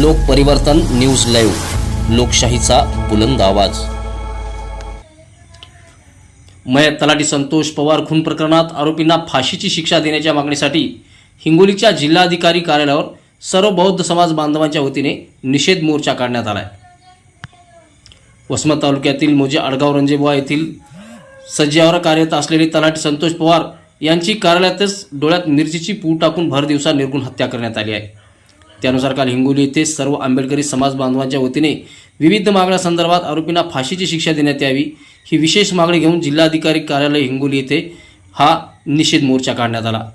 लोकपरिवर्तन news live लोकशाहीचा बुलंद आवाज. मयत तलाठी संतोष पवार खून प्रकरणात आरोपींना फाशीची शिक्षा देण्याच्या मागणीसाठी हिंगोलीच्या जिल्हाधिकारी कार्यालयावर सर्व बौद्ध समाज बांधवांच्या वतीने निषेध मोर्चा काढण्यात आला आहे वसमत तालुक्यातील मोजे आडगाव रंजेबुवा येथील सज्जावर कार्यरत असलेले तलाठी संतोष पवार यांची कार्यालयातच डोळ्यात मिरचीची पू टाकून भर दिवसा निर्गुण हत्या करण्यात आली आहे. त्यानुसार काल हिंगोली येथे सर्व आंबेडकरी समाज बांधवांच्या वतीने विविध मागण्यासंदर्भात आरोपींना फाशीची शिक्षा देण्यात यावी ही विशेष मागणी घेऊन जिल्हाधिकारी कार्यालय हिंगोली येथे हा निषेध मोर्चा काढण्यात आला.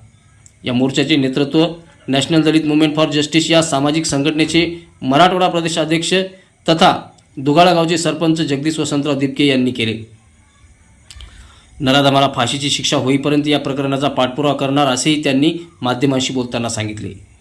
या मोर्चाचे नेतृत्व national Dalit movement for justice या सामाजिक संघटनेचे मराठवाडा प्रदेश अध्यक्ष तथा दुगाळा गावचे सरपंच जगदीश वसंतराव दिपके यांनी केले. नराधमाला फाशीची शिक्षा होईपर्यंत या प्रकरणाचा पाठपुरावा करणार असेही त्यांनी माध्यमांशी बोलताना सांगितले.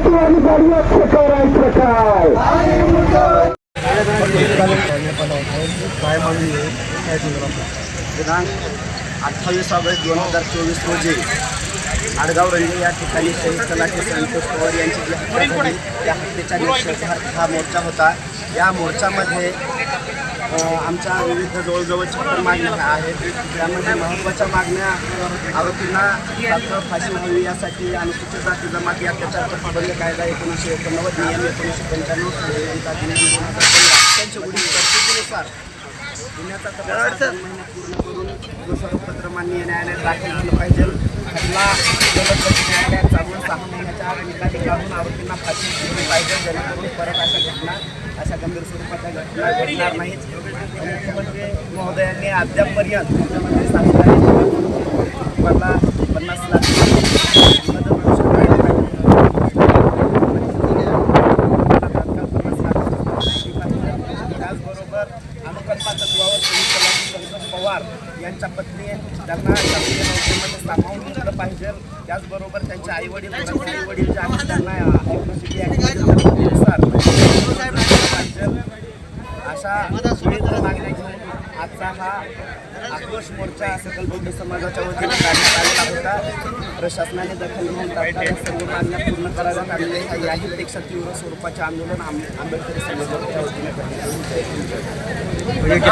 जातीवादी बडव्याचं करायचं काय काय मागणी आहे दिनांक अठ्ठावीस ऑगस्ट दोन हजार चोवीस रोजी आडगाव रंजे या ठिकाणी शहीद तलाठी संतोष पवार यांची जी हत्या झाली त्या हत्येच्या निषेधार्थ हा मोर्चा होता. या मोर्चामध्ये आमच्या विविध जवळजवळ छप्पन मागण्या आहेत. त्यामध्ये महत्त्वाच्या मागण्या आरोपींना फाशी व्हावी यासाठी अनुसूचित जाती जमाती अत्याचार प्रतिबंध कायदा एकोणीसशे एकोणनव्वद नियम एकोणीसशे पंच्याण्णव त्यांच्या तरतुदीनुसार गुन्ह्याचा महिने पूर्ण करून जो सर्वपत्र माननीय न्यायालयात दाखल झालं पाहिजे. गती न्यायालयात सहा महिन्याच्या आत निकाली काढून आरोपींना फाशी दिली पाहिजे जेणेकरून परत अशा घटना अशा गंभीर स्वरूपाच्या घटना घडणार नाहीत. मुख्यमंत्री महोदयांनी अद्यापपर्यंत मुख्यमंत्री सांगितलं मला पन्नास लाख संतोष पवार यांच्या पत्नी त्यांना शासकीय नोकरीमध्ये सामावून घेतलं पाहिजे. त्याचबरोबर त्यांचे आई वडील आई वडील जे आहेत त्यांना अशा विविध मागण्या घेऊन आजचा हा आक्रोश मोर्चा सकल बौद्ध समाजाच्या वतीने काढण्यात आलेला होता. प्रशासनाने दखल घेऊन तात्काळ सर्व मागण्या पूर्ण कराव्यात याही पेक्षा तीव्र स्वरूपाचे आंदोलन आंबेडकरी समाजाच्या वतीने करण्यात येईल